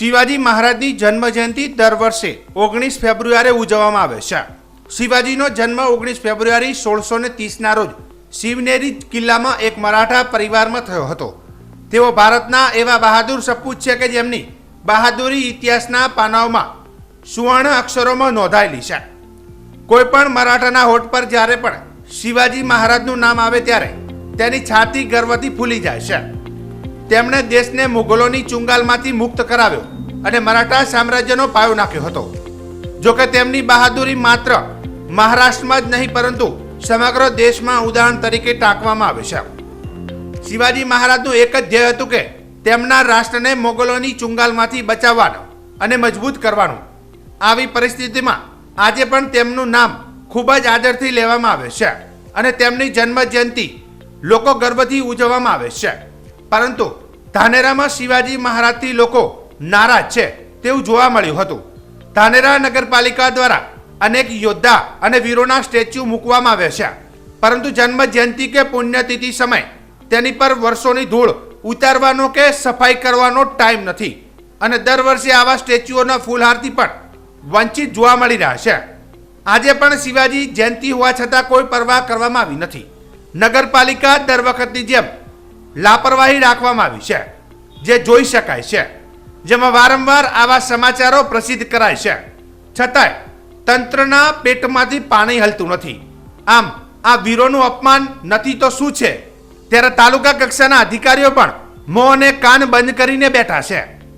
શિવાજી મહારાજની જન્મ જયંતિ દર વર્ષે ઓગણીસ ફેબ્રુઆરી ઉજવવામાં આવે છે. શિવાજીનો જન્મ ઓગણીસ ફેબ્રુઆરી સોળસો ને ત્રીસના રોજ શિવનેરી કિલ્લામાં એક મરાઠા પરિવારમાં થયો હતો. તેઓ ભારતના એવા બહાદુર સપૂત છે કે જેમની બહાદુરી ઇતિહાસના પાનાઓમાં સુવર્ણ અક્ષરોમાં નોંધાયેલી છે. કોઈપણ મરાઠાના હોઠ પર જ્યારે પણ શિવાજી મહારાજનું નામ આવે ત્યારે તેની છાતી ગર્વથી ફૂલી જાય છે. તેમણે દેશને મુગલોની ચુંગાલમાંથી મુક્ત કરાવ્યો અને મરાઠા સામ્રાજ્યનો પાયો નાખ્યો હતો. જોકે તેમની બહાદુરી માત્ર મહારાષ્ટ્રમાં જ નહીં, પરંતુ સમગ્ર દેશમાં ઉદાહરણ તરીકે ટાંકવામાં આવે છે. શિવાજી મહારાજનું એક જ ધ્યેય હતું કે તેમના રાષ્ટ્રને મોગલોની ચુંગાલમાંથી બચાવવાનું અને મજબૂત કરવાનું. આવી પરિસ્થિતિમાં આજે પણ તેમનું નામ ખૂબ જ આદરથી લેવામાં આવે છે અને તેમની જન્મ જયંતિ લોકો ગર્વથી ઉજવવામાં આવે છે. પરંતુ ધાનેરામાં શિવાજી મહારાજથી લોકો નારાજ છે તેવું જોવા મળ્યું હતું. ધાનેરા નગરપાલિકા દ્વારા અનેક યોદ્ધા અને વીરોના સ્ટેચ્યુ મૂકવામાં આવ્યા છે. પરંતુ જન્મ જયંતિ કે પુણ્યતિથિ સમય તેની પર વર્ષોની ધૂળ ઉતારવાનો કે સફાઈ કરવાનો ટાઈમ નથી અને દર વર્ષે આવા સ્ટેચ્યુઓના ફૂલહારથી પણ વંચિત જોવા મળી રહ્યા છે. આજે પણ શિવાજી જયંતિ હોવા છતાં કોઈ પરવા કરવામાં આવી નથી. નગરપાલિકા દર વખતની જેમ લાપરવાહી રાખવામાં આવી છે, જે જોઈ શકાય છે, જેમાં વારંવાર આવા સમાચારો પ્રસિદ્ધ કરાય છે. છતાંય તંત્રના પેટમાંથી પાણી હલતું નથી. આમ, આ વીરોનું અપમાન નથી તો શું છે? ત્યારે તાલુકા કક્ષાના અધિકારીઓ પણ મોં અને કાન બંધ કરીને બેઠા છે.